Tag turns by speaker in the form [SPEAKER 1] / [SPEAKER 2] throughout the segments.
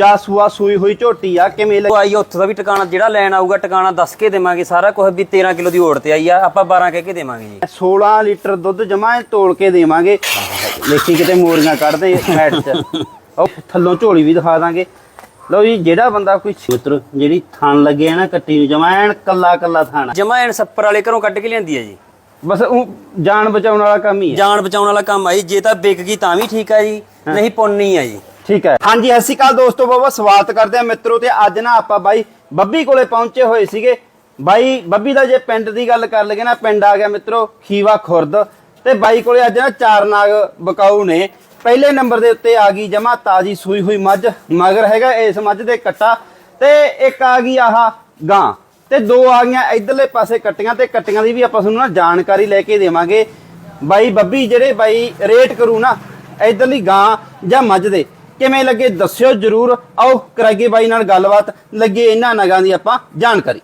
[SPEAKER 1] ਦੂਜਾ ਸੂਆ ਸੂਈ ਹੋਈ ਝੋਟੀ ਆ ਕਿਵੇਂ
[SPEAKER 2] ਉਹ ਆਈ ਉੱਥੋਂ ਦਾ ਵੀ ਟਿਕਾਣਾ ਜਿਹੜਾ ਲੈਣ ਆਊਗਾ ਟਿਕਾਣਾ ਦੱਸ ਕੇ ਦੇਵਾਂਗੇ ਸਾਰਾ ਕੁਝ ਵੀ 13 ਕਿਲੋ ਦੀ ਓੜ ਤੇ ਆਈ ਆ ਆਪਾਂ 12 ਕਹਿ ਕੇ ਦੇਵਾਂਗੇ ਜੀ।
[SPEAKER 1] 16 ਲੀਟਰ ਦੁੱਧ ਜਮਾ ਤੋਲ ਕੇ ਦੇਵਾਂਗੇ। ਦੇਖੀ ਕਿਤੇ ਮੋਰੀਆਂ ਕੱਢਦੇ ਮੈਟ 'ਚ। ਉਹ ਥੱਲੋਂ ਝੋਲੀ ਵੀ ਦਿਖਾ ਦਾਂਗੇ। ਲਓ ਜੀ ਜਿਹੜਾ ਬੰਦਾ ਕੋਈ ਛੇਤਰ ਜਿਹੜੀ ਥਣ ਲੱਗੇ ਆ ਨਾ ਕੱਟੀ ਨੂੰ ਜਮਾ ਐਨ ਕੱਲਾ ਕੱਲਾ ਥਣ
[SPEAKER 2] ਜਮਾ ਐਨ ਸੱਪਰ ਵਾਲੇ ਘਰੋਂ ਕੱਢ ਕੇ ਲਿਆਂਦੀ ਆ ਜੀ।
[SPEAKER 1] ਬਸ ਉਹ ਜਾਨ ਬਚਾਉਣ ਵਾਲਾ ਕੰਮ ਹੀ ਹੈ
[SPEAKER 2] ਜਾਨ ਬਚਾਉਣ ਵਾਲਾ ਕੰਮ ਆ ਜੀ ਜੇ ਤਾਂ ਵਿਕ ਗਈ ਤਾਂ ਵੀ ਠੀਕ ਆ ਜੀ ਨਹੀਂ ਪੁੰਨੀ ਆ ਜੀ।
[SPEAKER 1] ਠੀਕ ਹੈ। ਹਾਂਜੀ, ਸਤਿ ਸ਼੍ਰੀ ਅਕਾਲ ਦੋਸਤੋ, ਬਹੁਤ ਸਵਾਗਤ ਕਰਦੇ ਆ ਮਿੱਤਰੋ ਤੇ ਅੱਜ ਨਾ ਆਪਾਂ ਬਾਈ ਬੱਬੀ ਕੋਲੇ ਪਹੁੰਚੇ ਹੋਏ ਸੀਗੇ। ਬਾਈ, ਬੱਬੀ ਦਾ ਜੇ ਪਿੰਡ ਦੀ ਗੱਲ ਕਰ ਲਈਏ ਨਾ, ਪਿੰਡ ਆ ਗਿਆ ਮਿੱਤਰੋ, ਖੀਵਾ ਖੁਰਦ। ਤੇ ਬਾਈ ਕੋਲੇ ਅੱਜ ਨਾ ਚਾਰ ਨਾਗ ਬਕਾਊ ਨੇ। ਪਹਿਲੇ ਨੰਬਰ ਦੇ ਉੱਤੇ ਆ ਗਈ ਜਮਾ ਤਾਜੀ ਸੂਈ ਹੋਈ ਮੱਝ, ਮਗਰ ਹੈਗਾ ਇਸ ਮੱਝ ਦੇ ਕੱਟਾ। ਤੇ ਇੱਕ ਆ ਗਈ ਆਹ ਗਾਂ। ਤੇ ਦੋ ਆ ਗਈਆਂ ਇਧਰਲੇ ਪਾਸੇ ਕੱਟੀਆਂ ਤੇ ਕੱਟੀਆਂ ਦੀ ਵੀ ਆਪਾਂ ਤੁਹਾਨੂੰ ਨਾ ਜਾਣਕਾਰੀ ਲੈ ਕੇ ਦੇਵਾਂਗੇ। ਬਾਈ ਬੱਬੀ, ਜਿਹੜੇ ਬਾਈ ਰੇਟ ਕਰੂ ਨਾ, ਇਧਰਲੀ ਗਾਂ ਜਾਂ ਮੱਝ ਦੇ ਕਿਵੇਂ ਲੱਗੇ ਦੱਸਿਓ ਜਰੂਰ। ਆਓ ਕਰਾਈਏ ਬਾਈ ਨਾਲ ਗੱਲਬਾਤ। ਲੱਗੇ ਇਹਨਾਂ ਨਗਾਂ ਦੀ ਆਪਾਂ ਜਾਣਕਾਰੀ।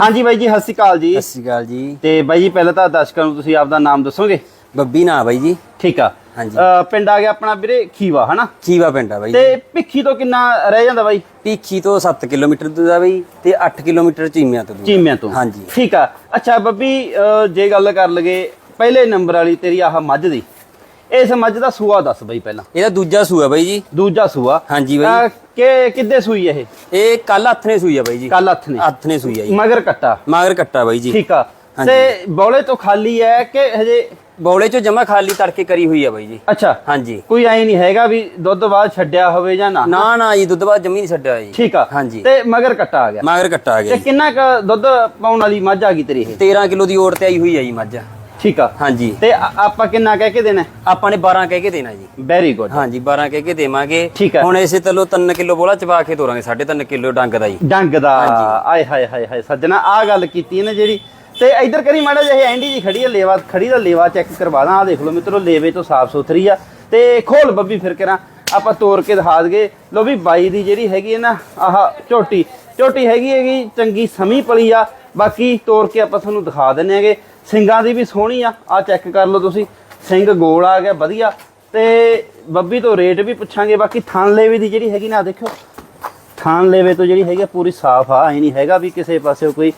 [SPEAKER 1] ਹਾਂਜੀ ਬਾਈ ਜੀ ਸਤਿ ਸ਼੍ਰੀ ਅਕਾਲ ਜੀ।
[SPEAKER 2] ਸਤਿ ਸ਼੍ਰੀ ਅਕਾਲ ਜੀ।
[SPEAKER 1] ਤੇ ਬਾਈ ਜੀ ਪਹਿਲਾਂ ਤਾਂ ਦਰਸ਼ਕਾਂ ਨੂੰ ਤੁਸੀਂ ਆਪਦਾ ਨਾਮ ਦੱਸੋਗੇ?
[SPEAKER 2] ਬੱਬੀ ਨਾ ਬਾਈ ਜੀ।
[SPEAKER 1] ਠੀਕ ਆ।
[SPEAKER 2] ਹਾਂਜੀ।
[SPEAKER 1] ਪਿੰਡ ਆ ਗਿਆ ਆਪਣਾ ਵੀਰੇ ਖੀਵਾ ਹਨਾ?
[SPEAKER 2] ਖੀਵਾ ਪਿੰਡ ਆ ਬਾਈ
[SPEAKER 1] ਤੇ ਭਿੱਖੀ ਤੋਂ ਕਿੰਨਾ ਰਹਿ ਜਾਂਦਾ ਬਾਈ?
[SPEAKER 2] ਪੀਖੀ ਤੋਂ 7 ਕਿਲੋਮੀਟਰ ਦੂਰ ਆ ਬਾਈ ਤੇ 8 ਕਿਲੋਮੀਟਰ ਚੀਮਿਆਂ ਤੋਂ ਦੂਰ
[SPEAKER 1] ਚੀਮਿਆਂ ਤੋਂ।
[SPEAKER 2] ਹਾਂਜੀ।
[SPEAKER 1] ਠੀਕ ਆ। ਅੱਛਾ ਬੱਬੀ ਜੇ ਗੱਲ ਕਰ ਲਗੇ ਪਹਿਲੇ ਨੰਬਰ ਵਾਲੀ ਤੇਰੀ ਆਹ ਮੱਝ ਦੀ। ਇਸ ਮੱਝ ਦਾ ਸੂਆ ਦੱਸ ਬਾਈ ਪਹਿਲਾਂ।
[SPEAKER 2] ਇਹਦਾ ਦੂਜਾ ਸੂਆ ਬਾਈ ਜੀ।
[SPEAKER 1] ਦੂਜਾ ਸੂਆ।
[SPEAKER 2] ਹਾਂਜੀ ਬਾਈ।
[SPEAKER 1] ਕਿ ਕਿੱਦੇ ਸੂਈ ਇਹ?
[SPEAKER 2] ਇਹ ਕੱਲ ਹੱਥ ਨੇ ਸੂਈ ਆ ਬਾਈ ਜੀ।
[SPEAKER 1] ਕੱਲ ਹੱਥ ਨੇ।
[SPEAKER 2] ਹੱਥ ਨੇ ਸੂਈ ਆ ਜੀ।
[SPEAKER 1] ਮਗਰ ਕੱਟਾ।
[SPEAKER 2] ਮਾਗਰ ਕੱਟਾ ਬਾਈ ਜੀ।
[SPEAKER 1] ਠੀਕ ਆ। ਤੇ ਬੌਲੇ ਤੋਂ ਖਾਲੀ ਹੈ ਕਿ ਹਜੇ
[SPEAKER 2] ਬੌਲੇ ਚੋਂ ਜਮਾ ਖਾਲੀ ਤੜਕੇ ਕਰੀ ਹੋਈ ਆ ਬਾਈ ਜੀ।
[SPEAKER 1] ਅੱਛਾ।
[SPEAKER 2] ਹਾਂਜੀ।
[SPEAKER 1] ਕੋਈ ਐ ਨਹੀਂ ਹੈਗਾ ਵੀ ਦੁੱਧ ਬਾਅਦ ਛੱਡਿਆ ਹੋਵੇ ਜਾਂ ਨਾ।
[SPEAKER 2] ਨਾ ਨਾ ਜੀ ਦੁੱਧ ਬਾਅਦ ਜਮੀ ਨਹੀਂ ਛੱਡਿਆ ਜੀ।
[SPEAKER 1] ਠੀਕ ਆ।
[SPEAKER 2] ਹਾਂਜੀ।
[SPEAKER 1] ਤੇ ਮਗਰ ਕੱਟਾ ਆ ਗਿਆ।
[SPEAKER 2] ਮਾਗਰ ਕੱਟਾ ਆ ਗਿਆ
[SPEAKER 1] ਤੇ ਕਿੰਨਾ ਕੁ ਦੁੱਧ ਪਾਉਣ ਵਾਲੀ ਮੱਝ ਆ ਗਈ ਤੇਰੀ ਇਹ?
[SPEAKER 2] 13 ਕਿਲੋ ਦੀ ਓੜ ਤੇ ਆਈ ਹੋਈ ਆ ਜੀ ਮੱਝ।
[SPEAKER 1] ਠੀਕ ਆ।
[SPEAKER 2] ਹਾਂਜੀ।
[SPEAKER 1] ਤੇ ਆ- ਆਪਾਂ ਕਿੰਨਾ ਕਹਿ ਕੇ ਦੇਣਾ?
[SPEAKER 2] ਆਪਾਂ ਨੇ 12 ਕਹਿ ਕੇ ਦੇਣਾ ਜੀ।
[SPEAKER 1] ਵੈਰੀ ਗੁੱਡ
[SPEAKER 2] ਹਾਂਜੀ 12 ਕਹਿ ਕੇ ਦੇਵਾਂਗੇ।
[SPEAKER 1] ਠੀਕ ਹੈ।
[SPEAKER 2] ਹੁਣ ਇਸੇ ਤਲੋ 3 ਕਿਲੋ ਬੋਲਾ ਚਬਾ ਕੇ ਤੋਰਾਂਗੇ 3.5 ਕਿਲੋ ਡੰਗ ਦਾ ਜੀ।
[SPEAKER 1] ਡੰਗ ਦਾ। ਆਏ ਹਾਏ ਹਾਏ ਹਾਏ ਸੱਜਣਾ ਆ ਗੱਲ ਕੀਤੀ ਇਹਨੇ ਜਿਹੜੀ। ਤੇ ਇੱਧਰ ਕਰੀ ਮਾੜਾ ਜਿਹਾ ਐਂਡੀ ਜੀ ਖੜੀ ਆ ਲੇਵਾ ਖੜੀ ਦਾ ਲੇਵਾ ਚੈੱਕ ਕਰਵਾ ਦਾਂ ਆ ਦੇਖ ਲਓ ਮਿੱਤਰੋ ਲੇਵੇ ਤੋਂ ਸਾਫ਼ ਸੁਥਰੀ ਆ। ਤੇ ਖੋਲ ਬੱਬੀ ਫਿਰ ਕਰਾਂ। ਆਪਾਂ ਤੋਰ ਕੇ ਦਿਖਾ ਦਗੇ ਲੋ ਵੀ ਬਾਈ ਦੀ ਜਿਹੜੀ ਹੈਗੀ ਹੈ ਨਾ ਆਹ ਝੋਟੀ। ਝੋਟੀ ਹੈਗੀ ਹੈਗੀ ਚੰਗੀ ਸਮੀ ਪਲੀ ਆ। ਬਾਕੀ ਤੋਰ ਕੇ ਆਪਾਂ ਤੁਹਾਨੂੰ ਦਿਖਾ ਦਿੰਨੇ ਆਗੇ ਸਿੰਗਾਂ ਦੀ ਵੀ ਸੋਹਣੀ ਆ। ਆ ਚੈੱਕ ਕਰ ਲਓ ਤੁਸੀਂ। ਸਿੰਘ ਗੋਲ ਆ ਗਿਆ, ਵਧੀਆ। ਤੇ ਬੱਬੀ ਤੋਂ ਰੇਟ ਵੀ ਪੁੱਛਾਂਗੇ। ਬਾਕੀ ਥਣ ਲੇਵੇ ਦੀ ਜਿਹੜੀ ਹੈਗੀ ਨਾ, ਆਹ ਦੇਖੋ ਥਾਨ ਲੇਵੇ ਤੋਂ ਜਿਹੜੀ ਹੈਗੀ ਆ, ਪੂਰੀ ਸਾਫ਼ ਆ। ਐ ਨਹੀਂ ਹੈਗਾ ਵੀ ਕਿਸੇ ਪਾਸੇ ਕੋਈ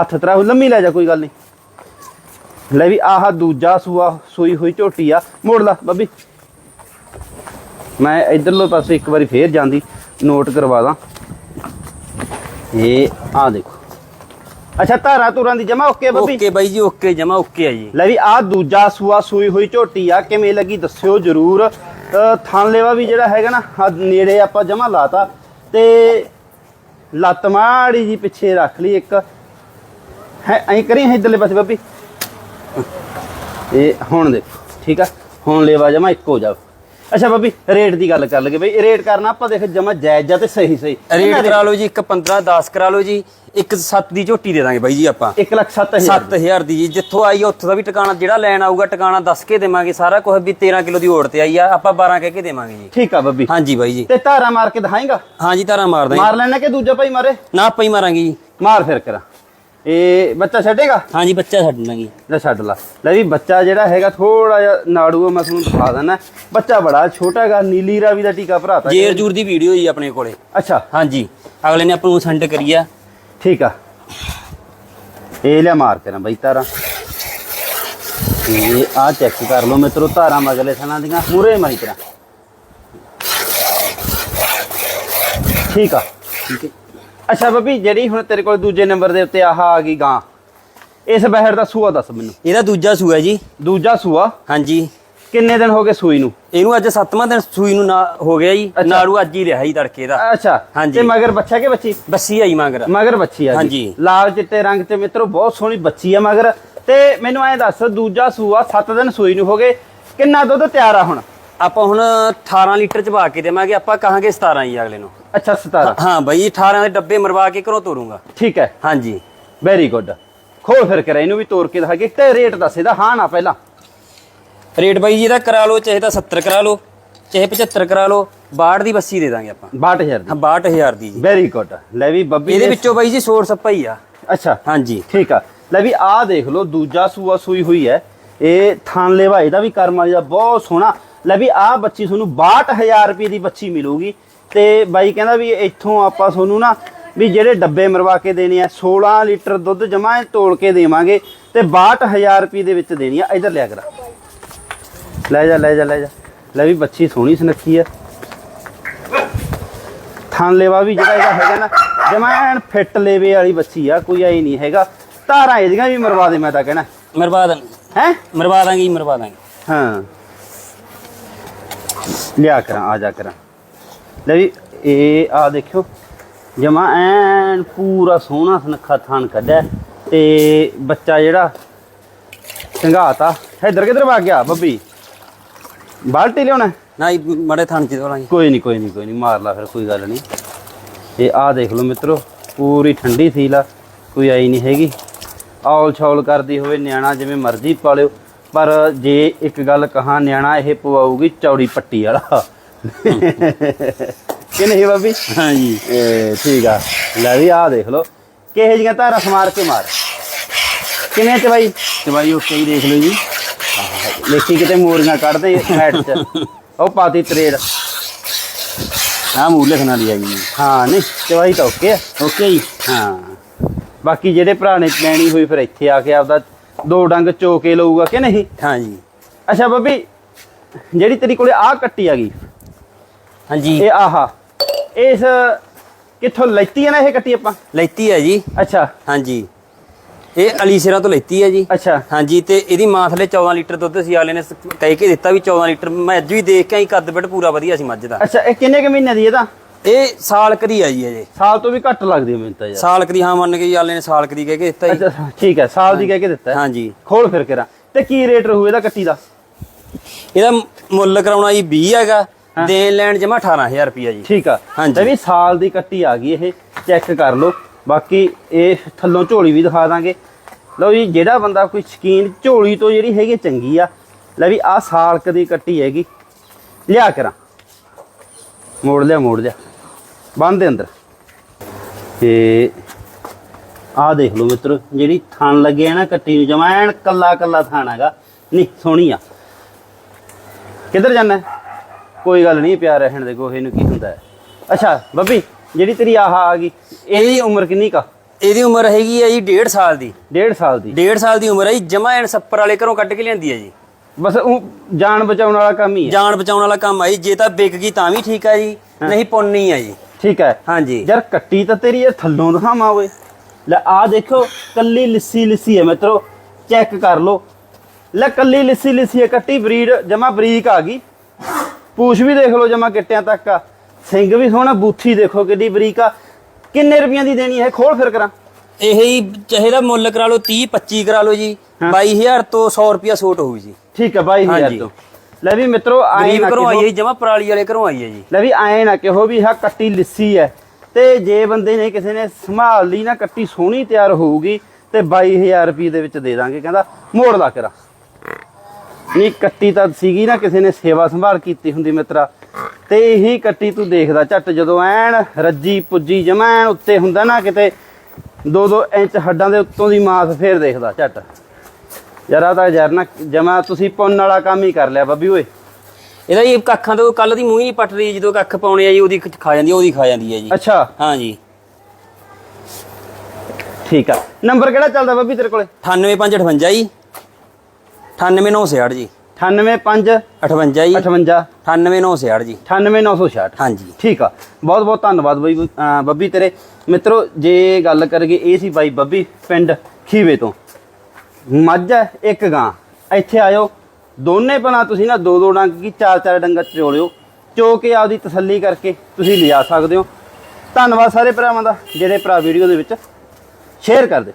[SPEAKER 1] ਹੱਥ ਤਰਾ ਲੰਮੀ ਲੈ ਜਾ, ਕੋਈ ਗੱਲ ਨਹੀਂ। ਲੈ ਵੀ ਆਹ ਦੂਜਾ ਸੂਆ, ਸੂਈ ਹੋਈ ਝੋਟੀ ਆ। ਮੋੜ ਲਾ, ਬੱਬੀ। ਮੈਂ ਇਧਰਲੇ ਪਾਸੇ ਇੱਕ ਵਾਰੀ ਫੇਰ ਜਾਂਦੀ। ਨੋਟ ਕਰਵਾ ਦਾਂ ਇਹ ਆ ਦੇਖੋ। ਅੱਛਾ ਧਾਰਾ ਧੁਰਾਂ ਦੀ ਜਮਾ ਓਕੇ ਬੱਬੀ
[SPEAKER 2] ਓਕੇ ਬਾਈ ਜੀ ਓਕੇ ਜਮਾ ਓਕੇ ਆ ਜੀ।
[SPEAKER 1] ਲੈ ਵੀ ਆ ਦੂਜਾ ਸੂਆ ਸੂਈ ਹੋਈ ਝੋਟੀ ਆ ਕਿਵੇਂ ਲੱਗੀ ਦੱਸਿਓ ਜਰੂਰ। ਥਣ ਲੇਵਾ ਵੀ ਜਿਹੜਾ ਹੈਗਾ ਨਾ ਨੇੜੇ ਆਪਾਂ ਜਮਾ ਲਾਤਾ। ਤੇ ਲੱਤ ਮਾੜੀ ਜੀ ਪਿੱਛੇ ਰੱਖ ਲਈ ਇੱਕ। ਹੈ ਐਂ ਕਰੀ ਇਧਰਲੇ ਪਾਸੇ ਬੱਬੀ ਇਹ ਹੁਣ ਦੇਖੋ ਠੀਕ ਆ? ਹੁਣ ਲੇਵਾ ਜਮਾ ਇੱਕ ਹੋ ਜਾ ਅੱਛਾ ਬੱਬੀ ਰੇਟ ਦੀ ਗੱਲ ਕਰ ਲਗੇ ਬਈ ਰੇਟ ਕਰਨਾ ਆਪਾਂ ਦੇਖ ਜਮਾ ਜਾਇਜ਼ ਜਾ ਤੇ ਸਹੀ ਸਹੀ।
[SPEAKER 2] ਰੇਟ ਕਰਾ ਲਓ ਜੀ ਇੱਕ 15 10 ਕਰਾ ਲਓ ਜੀ ਇੱਕ 7 ਦੀ ਝੋਟੀ ਦੇ ਦਾਂਗੇ ਬਾਈ ਜੀ ਆਪਾਂ।
[SPEAKER 1] 1 ਲੱਖ 7000
[SPEAKER 2] 7000 ਦੀ। ਜੀ ਜਿੱਥੋਂ ਆਈ ਉੱਥੋਂ ਦਾ ਵੀ ਟਿਕਾਣਾ ਜਿਹੜਾ ਲੈਣ ਆਊਗਾ ਟਿਕਾਣਾ ਦੱਸ ਕੇ ਦੇਵਾਂਗੇ ਸਾਰਾ ਕੁਝ ਵੀ 13 ਕਿਲੋ ਦੀ ਓੜ ਤੇ ਆਈ ਆ ਆਪਾਂ 12 ਕਹਿ ਕੇ ਦੇਵਾਂਗੇ ਜੀ।
[SPEAKER 1] ਠੀਕ ਆ ਬੱਬੀ
[SPEAKER 2] ਹਾਂਜੀ ਬਾਈ ਜੀ।
[SPEAKER 1] ਤੇ ਧਾਰਾ ਮਾਰ ਕੇ ਦਿਖਾਏਗਾ?
[SPEAKER 2] ਹਾਂਜੀ ਤਾਰਾ ਮਾਰਦਾ ਜੀ।
[SPEAKER 1] ਮਾਰ ਲੈਣਾ ਕਿ ਦੂਜਾ ਭਾਈ ਮਾਰੇ?
[SPEAKER 2] ਨਾ ਆਪਾਂ ਹੀ ਮਾਰਾਂਗੇ ਜੀ।
[SPEAKER 1] ਮਾਰ ਫਿਰ ਕਰਾ। ਇਹ ਬੱਚਾ ਛੱਡੇਗਾ?
[SPEAKER 2] ਹਾਂਜੀ ਬੱਚਾ ਛੱਡਣਾ ਜੀ
[SPEAKER 1] ਲੈ ਛੱਡ ਲਾ। ਲੈ ਵੀ ਬੱਚਾ ਜਿਹੜਾ ਹੈਗਾ ਥੋੜਾ ਜਿਹਾ ਨਾੜੂ ਆ, ਮੈਂ ਤੁਹਾਨੂੰ ਦਿਖਾ ਦਿੰਦਾ। ਬੱਚਾ ਬੜਾ ਛੋਟਾ ਹੈਗਾ ਨੀਲੀ ਰਾਵੀ ਦਾ ਟੀਕਾ ਭਰਾਤਾ
[SPEAKER 2] ਜੇਰ ਜੂਰ ਦੀ ਵੀਡੀਓ ਜੀ ਆਪਣੇ ਕੋਲੇ।
[SPEAKER 1] ਅੱਛਾ।
[SPEAKER 2] ਹਾਂਜੀ। ਅਗਲੇ ਨੇ ਆਪਾਂ ਨੂੰ ਸੈਂਡ ਕਰੀਆ।
[SPEAKER 1] ਠੀਕ ਆ। ਇਹ ਲੈ ਮਾਰ ਕੇ ਨਾ ਬਈ ਤਾਰਾ। ਇਹ ਆ ਚੈੱਕ ਕਰ ਲਓ ਮਿੱਤਰੋ ਧਾਰਾਂ ਮਗਲੇ ਥਣਾ ਦੀਆਂ ਮੂਰੇ ਮਾਈ ਤਰਾ। ਠੀਕ ਆ।
[SPEAKER 2] ਠੀਕ ਹੈ।
[SPEAKER 1] ਅੱਛਾ ਬੱਬੀ ਜਿਹੜੀ ਹੁਣ ਤੇਰੇ ਕੋਲ ਦੂਜੇ ਨੰਬਰ ਦੇ ਉੱਤੇ ਆਹ ਆ ਗਈ ਗਾਂ ਇਸ ਬਹਿਰ ਦਾ ਸੂਆ ਦੱਸ ਮੈਨੂੰ।
[SPEAKER 2] ਇਹਦਾ ਦੂਜਾ ਸੂਆ ਜੀ।
[SPEAKER 1] ਦੂਜਾ ਸੂਆ?
[SPEAKER 2] ਹਾਂਜੀ।
[SPEAKER 1] ਕਿੰਨੇ ਦਿਨ ਹੋ ਗਏ ਸੂਈ ਨੂੰ?
[SPEAKER 2] ਇਹਨੂੰ ਅੱਜ 7ਵਾਂ ਦਿਨ ਸੂਈ ਨੂੰ ਨਾ ਹੋ ਗਿਆ ਜੀ। ਨਾੜੂ ਅੱਜ ਹੀ ਰਿਹਾ ਜੀ ਤੜਕੇ ਦਾ।
[SPEAKER 1] ਅੱਛਾ।
[SPEAKER 2] ਹਾਂਜੀ।
[SPEAKER 1] ਤੇ ਮਗਰ ਬੱਚਾ ਕਿ ਬੱਚੀ?
[SPEAKER 2] ਬੱਸੀ ਆਈ ਮਗਰ।
[SPEAKER 1] ਮਗਰ ਬੱਚੀ ਆ ਜੀ।
[SPEAKER 2] ਹਾਂਜੀ।
[SPEAKER 1] ਲਾਲ ਚਿੱਟੇ ਰੰਗ ਤੇ ਮਿੱਤਰੋ ਬਹੁਤ ਸੋਹਣੀ ਬੱਚੀ ਆ ਮਗਰ। ਤੇ ਮੈਨੂੰ ਐਂ ਦੱਸ ਦੂਜਾ ਸੂਆ 7 ਦਿਨ ਸੂਈ ਨੂੰ ਹੋ ਗਏ। ਕਿੰਨਾ ਦੁੱਧ ਤਿਆਰ ਆ ਹੁਣ?
[SPEAKER 2] ਆਪਾਂ ਹੁਣ 18 ਲੀਟਰ ਚ ਪਾ ਕੇ ਦੇਵਾਂਗੇ ਆਪਾਂ ਕਹਾਂਗੇ 17 ਜੀ ਅਗਲੇ ਨੂੰ।
[SPEAKER 1] ਅੱਛਾ 17
[SPEAKER 2] ਹਾਂ ਬਾਈ 18 ਦੇ ਡੱਬੇ ਮਰਵਾ ਕੇ ਘਰੋਂ ਤੋਰੂੰਗਾ।
[SPEAKER 1] ਠੀਕ ਹੈ।
[SPEAKER 2] ਹਾਂਜੀ।
[SPEAKER 1] ਵੈਰੀ ਗੁੱਡ ਖੋਲ ਫਿਰ ਕਰਾ ਇਹਨੂੰ ਵੀ ਤੋੜ ਕੇ ਦਿਖਾ ਕੇ। ਤੇ ਰੇਟ ਦੱਸ ਇਹਦਾ ਹਾਂ ਨਾ ਪਹਿਲਾਂ।
[SPEAKER 2] ਰੇਟ ਬਾਈ ਜੀ ਇਹਦਾ ਕਰਾ ਲਓ ਚਾਹੇ ਤਾਂ 70 ਕਰਾ ਲਓ ਚਾਹੇ 75 ਕਰਾ ਲਓ 62 ਦੀ ਬੱਸੀ ਦੇ ਦਾਂਗੇ ਆਪਾਂ।
[SPEAKER 1] 62000
[SPEAKER 2] ਹਾਂ 62000 ਦੀ ਜੀ।
[SPEAKER 1] ਵੈਰੀ ਗੁੱਡ ਲੈ ਵੀ ਬੱਬੀ
[SPEAKER 2] ਇਹਦੇ ਵਿੱਚੋਂ ਬਾਈ ਜੀ ਸੋਰ ਸੱਪਾ ਹੀ ਆ।
[SPEAKER 1] ਅੱਛਾ।
[SPEAKER 2] ਹਾਂਜੀ।
[SPEAKER 1] ਠੀਕ ਆ। ਲੈ ਵੀ ਆਹ ਦੇਖ ਲਓ ਦੂਜਾ ਸੂਆ ਸੂਈ ਹੋਈ ਹੈ। ਇਹ ਥਾਨ ਲੇਵਾ ਇਹਦਾ ਵੀ ਕਰਮ ਵਾਲੀ ਦਾ ਬਹੁਤ ਸੋਹਣਾ। ਲੈ ਵੀ ਆਹ ਬੱਚੀ ਤੁਹਾਨੂੰ 62000 ਰੁਪਏ ਦੀ ਬੱਚੀ ਮਿਲੂਗੀ। ਤੇ ਬਾਈ ਕਹਿੰਦਾ ਵੀ ਇੱਥੋਂ ਆਪਾਂ ਤੁਹਾਨੂੰ ਨਾ ਵੀ ਜਿਹੜੇ ਡੱਬੇ ਮਰਵਾ ਕੇ ਦੇਣੇ ਆ 16 ਲੀਟਰ ਦੁੱਧ ਜਮਾ ਤੋਲ ਕੇ ਦੇਵਾਂਗੇ ਤੇ 62000 ਰੁਪਏ ਦੇ ਵਿੱਚ ਦੇਣੀ ਆ ਇਧਰ ਲਿਆ ਕਰਾ। ਲੈ ਜਾ ਲੈ ਜਾ ਲੈ ਜਾ। ਲੈ ਵੀ ਬੱਚੀ ਸੋਹਣੀ ਸੁਨੱਖੀ ਆ। ਥਣ ਲੇਵਾ ਵੀ ਜਿਹੜਾ ਇਹਦਾ ਹੈਗਾ ਨਾ ਜਮਾ ਐਨ ਫਿੱਟ ਲੇਵੇ ਵਾਲੀ ਬੱਚੀ ਆ ਕੋਈ ਆਈ ਨਹੀਂ ਹੈਗਾ। ਧਾਰਾਂ ਇਹਦੀਆਂ ਵੀ ਮਰਵਾ ਦੇ ਮੈਂ ਤਾਂ ਕਹਿਣਾ।
[SPEAKER 2] ਮਰਵਾ ਦਾਂਗੇ।
[SPEAKER 1] ਹੈ?
[SPEAKER 2] ਮਰਵਾ ਦਾਂਗੇ ਮਰਵਾ ਦਾਂਗੇ।
[SPEAKER 1] ਹਾਂ। ਲਿਆ ਕਰਾਂ ਆ ਜਾ ਕਰਾਂ। ਲੈ ਵੀ ਇਹ ਆ ਦੇਖਿਓ ਜਮਾ ਐਨ ਪੂਰਾ ਸੋਹਣਾ ਸੁਨੱਖਾ ਥਾਨ ਕੱਢਿਆ ਤੇ ਬੱਚਾ ਜਿਹੜਾ ਸੰਘਾਤਾ ਇੱਧਰ ਕਿੱਧਰ ਵਗ ਗਿਆ ਬੱਬੀ? ਬਾਲਟੀ ਲਿਆਉਣਾ
[SPEAKER 2] ਨਾ ਮੜੇ ਥਾਂ ਚ ਦੋਲਾਂਗੇ
[SPEAKER 1] ਕੋਈ ਨਹੀਂ ਕੋਈ ਨਹੀਂ ਕੋਈ ਨਹੀਂ ਮਾਰ ਲਾ ਫਿਰ ਕੋਈ ਗੱਲ ਨਹੀਂ। ਇਹ ਆ ਦੇਖ ਲਓ ਮਿੱਤਰੋ ਪੂਰੀ ਠੰਡੀ ਸੀਲ ਆ ਕੋਈ ਆਈ ਨਹੀਂ ਹੈਗੀ। ਔਲ ਛੌਲ ਕਰਦੀ ਹੋਵੇ ਨਿਆਣਾ ਜਿਵੇਂ ਮਰਜ਼ੀ ਪਾਲਿਓ। ਪਰ ਜੇ ਇੱਕ ਗੱਲ ਕਹਾ ਨਿਆਣਾ ਇਹ ਪਵਾਉਗੀ ਚੌੜੀ ਪੱਟੀ ਵਾਲਾ। ਕਿ ਨਹੀਂ ਬਾਬੀ?
[SPEAKER 2] ਹਾਂ ਜੀ
[SPEAKER 1] ਇਹ ਠੀਕ ਆ। ਲੈ ਵੀ ਆ ਦੇਖ ਲਓ। ਕਿਹੇ ਜੀਆਂ ਧਾਰਾਂ ਸਮਾਰ ਕੇ ਮਾਰ? ਕਿਵੇਂ ਚ ਬਾਈ?
[SPEAKER 2] ਤੇ ਬਾਈ ਓਕੇ ਹੀ ਦੇਖ ਲਓ ਜੀ।
[SPEAKER 1] ਦੇਖੀ ਕਿਤੇ ਮੋਰੀਆਂ ਕੱਢਦੇ ਫੈਟ ਚ। ਉਹ ਪਾਤੀ ਤਰੇੜ।
[SPEAKER 2] ਆ ਮੂਲ ਲਿਖਣਾ ਲਿਆ ਜੀ।
[SPEAKER 1] ਹਾਂ ਨਹੀਂ ਚਵਾਈ ਤਾਂ ਓਕੇ ਆ।
[SPEAKER 2] ਓਕੇ
[SPEAKER 1] ਹਾਂ। ਬਾਕੀ ਜਿਹੜੇ ਭਰਾ ਨੇ ਲੈਣੀ ਹੋਈ ਫਿਰ ਇੱਥੇ ਆ ਕੇ ਆਪਦਾ ਦੋ ਡੰਗ ਚੋ ਕੇ ਲਊਗਾ ਕਿ ਨਹੀਂ?
[SPEAKER 2] ਹਾਂ ਜੀ
[SPEAKER 1] ਅੱਛਾ ਬੱਬੀ ਜਿਹੜੀ ਤੇਰੀ ਕੋਲੇ ਆ ਕੱਟੀ ਆ ਗਈ
[SPEAKER 2] ਹਾਂਜੀ।
[SPEAKER 1] ਇਹ ਆਹਾ ਇਸ ਕਿੱਥੋਂ ਲੈਤੀ ਆ ਨਾ ਇਹ ਕੱਟੀ ਆਪਾਂ?
[SPEAKER 2] ਲੈਤੀ ਹੈ ਜੀ।
[SPEAKER 1] ਅੱਛਾ।
[SPEAKER 2] ਹਾਂਜੀ। ਇਹ ਅਲੀਸਰਾ ਤੋਂ ਲੈਤੀ ਹੈ ਜੀ।
[SPEAKER 1] ਅੱਛਾ।
[SPEAKER 2] ਹਾਂਜੀ ਤੇ ਇਹਦੀ ਮਾਂ ਥਲੇ 14 ਲੀਟਰ ਦੁੱਧ ਸੀ ਆਲੇ ਨੇ ਕਹਿ ਕੇ ਦਿੱਤਾ ਵੀ 14 ਲੀਟਰ। ਮੈਂ ਅੱਜ ਵੀ ਦੇਖ ਕੇ ਆਈ ਕੱਦ ਬਿਟ ਪੂਰਾ ਵਧੀਆ ਸੀ ਮੱਝ ਦਾ।
[SPEAKER 1] ਅੱਛਾ ਇਹ ਕਿੰਨੇ ਕੁ ਮਹੀਨੇ ਦੀ ਇਹਦਾ?
[SPEAKER 2] ਇਹ ਸਾਲ ਕਦੀ ਆ ਜੀ। ਅਜੇ
[SPEAKER 1] ਸਾਲ ਤੋਂ ਵੀ ਘੱਟ ਲੱਗਦੀ ਆ ਮੈਨੂੰ ਤਾਂ ਯਾਰ।
[SPEAKER 2] ਸਾਲ ਹਾਂ ਮੰਨ ਕੇ ਆਲੇ ਨੇ ਸਾਲ ਕਹਿ ਕੇ ਦਿੱਤਾ ਜੀ।
[SPEAKER 1] ਅੱਛਾ ਠੀਕ ਹੈ ਸਾਲ ਦੀ ਕਹਿ ਕੇ ਦਿੱਤਾ।
[SPEAKER 2] ਹਾਂਜੀ
[SPEAKER 1] ਖੋਲ ਫਿਰ ਕਰਾਂ। ਤੇ ਕੀ ਰੇਟ ਰਹੂ ਇਹਦਾ ਕੱਟੀ ਦਾ?
[SPEAKER 2] ਇਹਦਾ ਮੁੱਲ ਕਰਾਉਣਾ ਜੀ 20 ਹੈਗਾ। ਦੇਣ ਲੈਣ ਜਮਾ 18000 ਰੁਪਿਆ ਜੀ।
[SPEAKER 1] ਠੀਕ ਆ।
[SPEAKER 2] ਹਾਂਜੀ।
[SPEAKER 1] ਤੇ ਵੀ ਸਾਲ ਦੀ ਕੱਟੀ ਆ ਗਈ ਇਹ। ਚੈੱਕ ਕਰ ਲਓ। ਬਾਕੀ ਇਹ ਥੱਲੋਂ ਝੋਲੀ ਵੀ ਦਿਖਾ ਦਾਂਗੇ। ਲਓ ਜੀ ਜਿਹੜਾ ਬੰਦਾ ਕੋਈ ਸ਼ਕੀਨ ਝੋਲੀ ਤੋਂ ਜਿਹੜੀ ਹੈਗੀ ਚੰਗੀ ਆ। ਲੈ ਵੀ ਆ ਸਾਲ ਕ ਦੀ ਕੱਟੀ ਹੈਗੀ। ਲਿਆ ਕਰਾਂ। ਮੋੜ ਲਿਆ ਮੋੜ ਲਿਆ। ਬੰਦ ਦੇ ਅੰਦਰ। ਤੇ ਆ ਦੇਖ ਲਓ ਮਿੱਤਰੋ ਜਿਹੜੀ ਥਣ ਲੱਗੇ ਆ ਨਾ ਕੱਟੀ ਨੂੰ ਜਮਾ ਐਨ ਕੱਲਾ ਕੱਲਾ ਥਣ ਹੈਗਾ। ਨਹੀਂ ਸੋਹਣੀ ਆ। ਕਿੱਧਰ ਜਾਣਾ? ਕੋਈ ਗੱਲ ਨਹੀਂ ਪਿਆਰ ਰਹਿਣ ਦੇ ਗੋਹੇ ਨੂੰ ਕੀ ਹੁੰਦਾ ਅੱਛਾ ਬੱਬੀ ਜਿਹੜੀ ਤੇਰੀ ਆਹ ਆ ਗਈ ਇਹਦੀ ਉਮਰ ਕਿੰਨੀ ਕਾ
[SPEAKER 2] ਇਹਦੀ ਉਮਰ ਹੈਗੀ ਹੈ ਜੀ 1.5 ਸਾਲ ਦੀ।
[SPEAKER 1] ਡੇਢ ਸਾਲ ਦੀ?
[SPEAKER 2] 1.5 ਸਾਲ ਦੀ ਉਮਰ ਹੈ ਜੀ ਜਮਾ ਐਨ ਸੱਪਰ ਵਾਲੇ ਘਰੋਂ ਕੱਢ ਕੇ ਲਿਆਂਦੀ ਹੈ ਜੀ।
[SPEAKER 1] ਬਸ ਉਹ ਜਾਨ ਬਚਾਉਣ ਵਾਲਾ ਕੰਮ ਹੀ ਹੈ
[SPEAKER 2] ਜਾਨ ਬਚਾਉਣ ਵਾਲਾ ਕੰਮ ਆ ਜੀ ਜੇ ਤਾਂ ਵਿਕ ਗਈ ਤਾਂ ਵੀ ਠੀਕ ਆ ਜੀ ਨਹੀਂ ਪੁੰਨੀ ਆ ਜੀ।
[SPEAKER 1] ਠੀਕ ਹੈ?
[SPEAKER 2] ਹਾਂਜੀ।
[SPEAKER 1] ਯਾਰ ਕੱਟੀ ਤਾਂ ਤੇਰੀ ਇਹ ਥੱਲੋਂ ਦਿਖਾਵਾਂ ਓਏ। ਲੈ ਆ ਦੇਖੋ ਕੱਲੀ ਲਿੱਸੀ ਲਿੱਸੀ ਹੈ ਮਿੱਤਰੋ। ਚੈੱਕ ਕਰ ਲਓ। ਲੈ ਕੱਲੀ ਲਿੱਸੀ ਲਿੱਸੀ ਹੈ ਕੱਟੀ ਬਰੀਡ ਜਮਾ ਬਰੀਕ ਆ ਗਈ। ਪੂਛ ਵੀ ਦੇਖ ਲਓ ਜਮਾ ਗਿੱਟਿਆਂ ਤੱਕ ਆ। ਸਿੰਘ ਵੀ ਸੋਹਣਾ ਬੂਥੀ ਦੇਖੋ ਕਿੱਡੀ ਬਰੀਕ ਆ। ਕਿੰਨੇ ਰੁਪਈਆਂ ਦੀ ਦੇਣੀ ਹੈ ਖੋਲ ਫਿਰ ਕਰਾਂ।
[SPEAKER 2] ਇਹ ਹੀ ਚਾਹੇ ਦਾ ਮੁੱਲ ਕਰਾ ਲਓ 30 25 ਕਰਾ ਲਓ ਜੀ। 22000 ਤੋਂ 100 ਰੁਪਿਆ ਛੋਟ ਹੋਊ ਜੀ।
[SPEAKER 1] ਠੀਕ ਹੈ ਬਾਈ ਹਜ਼ਾਰ
[SPEAKER 2] ਹਾਂਜੀ।
[SPEAKER 1] ਤੋਂ। ਲੈ ਵੀ ਮਿੱਤਰੋ ਆਏ
[SPEAKER 2] ਗਰੀਬ
[SPEAKER 1] ਨਾ
[SPEAKER 2] ਘਰੋਂ ਆਈ ਹੈ ਜਮਾ ਪਰਾਲੀ ਵਾਲੇ ਘਰੋਂ ਆਈ ਹੈ ਜੀ।
[SPEAKER 1] ਲੈ ਵੀ ਆਏ ਨਾ ਕਿਹੋ ਵੀ ਹਾਂ ਕੱਟੀ ਲਿੱਸੀ ਹੈ। ਤੇ ਜੇ ਬੰਦੇ ਨੇ ਕਿਸੇ ਨੇ ਸੰਭਾਲ ਲਈ ਨਾ ਕੱਟੀ ਸੋਹਣੀ ਤਿਆਰ ਹੋਊਗੀ ਤੇ 22000 ਰੁਪਏ ਦੇ ਵਿੱਚ ਦੇ ਦਾਂਗੇ ਕਹਿੰਦਾ ਮੋੜ ਲਾ ਕਰਾ। ਨਹੀਂ ਕੱਟੀ ਤਾਂ ਸੀਗੀ ਨਾ ਕਿਸੇ ਨੇ ਸੇਵਾ ਸੰਭਾਲ ਕੀਤੀ ਹੁੰਦੀ ਮਿੱਤਰਾ। ਤੇ ਇਹੀ ਕੱਟੀ ਤੂੰ ਦੇਖਦਾ ਝੱਟ ਜਦੋਂ ਐਨ ਰੱਜੀ ਪੁੱਜੀ ਜਮਾ ਐਨ ਉੱਤੇ ਹੁੰਦਾ ਨਾ ਕਿਤੇ 2-2 ਇੰਚ ਹੱਡਾਂ ਦੇ ਉੱਤੋਂ ਦੀ ਮਾਸ ਫੇਰ ਦੇਖਦਾ ਝੱਟ। ਯਾਰ ਆ ਤਾਂ ਯਾਰ ਨਾ ਜਮਾ ਤੁਸੀਂ ਪੁੰਨ ਵਾਲਾ ਕੰਮ ਹੀ ਕਰ ਲਿਆ ਬੱਬੀ ਓਏ।
[SPEAKER 2] ਇਹਦਾ ਜੀ ਕੱਖਾਂ ਤੋਂ ਕੱਲ ਦੀ ਮੂੰਹ ਹੀ ਨਹੀਂ ਪੱਟ ਰਹੀ ਜਦੋਂ ਕੱਖ ਪਾਉਣੇ ਆ ਜੀ ਉਹਦੀ ਖਾ ਜਾਂਦੀ ਉਹਦੀ ਖਾ ਜਾਂਦੀ ਹੈ ਜੀ।
[SPEAKER 1] ਅੱਛਾ।
[SPEAKER 2] ਹਾਂ ਜੀ।
[SPEAKER 1] ਠੀਕ ਆ। ਨੰਬਰ ਕਿਹੜਾ ਚੱਲਦਾ ਬੱਬੀ ਤੇਰੇ ਕੋਲੇ?
[SPEAKER 2] 98558 ਜੀ। 98966 ਜੀ।
[SPEAKER 1] 985
[SPEAKER 2] 58 ਜੀ।
[SPEAKER 1] 58
[SPEAKER 2] 98966 ਜੀ
[SPEAKER 1] 98966
[SPEAKER 2] ਹਾਂਜੀ
[SPEAKER 1] ਠੀਕ ਆ। ਬਹੁਤ ਬਹੁਤ ਧੰਨਵਾਦ ਬਈ ਬੱਬੀ ਤੇਰੇ। ਮਿੱਤਰੋ ਜੇ ਗੱਲ ਕਰੀਏ ਇਹ ਸੀ ਬਾਈ ਬੱਬੀ ਪਿੰਡ ਖੀਵੇ ਤੋਂ। ਮੱਝ ਹੈ, ਇੱਕ ਗਾਂ। ਇੱਥੇ ਆਇਓ। ਦੋਨੇ ਭਲਾ ਤੁਸੀਂ ਨਾ ਦੋ ਦੋ ਡੰਗ ਕੀ ਚਾਰ ਚਾਰ ਡੰਗਰ ਚੋ ਲਿਓ ਚੋ ਕੇ ਆਪਦੀ ਤਸੱਲੀ ਕਰਕੇ ਤੁਸੀਂ ਲਿਜਾ ਸਕਦੇ ਹੋ। ਧੰਨਵਾਦ ਸਾਰੇ ਭਰਾਵਾਂ ਦਾ, ਜਿਹੜੇ ਭਰਾ ਵੀਡੀਓ ਦੇ ਵਿੱਚ ਸ਼ੇਅਰ ਕਰਦੇ।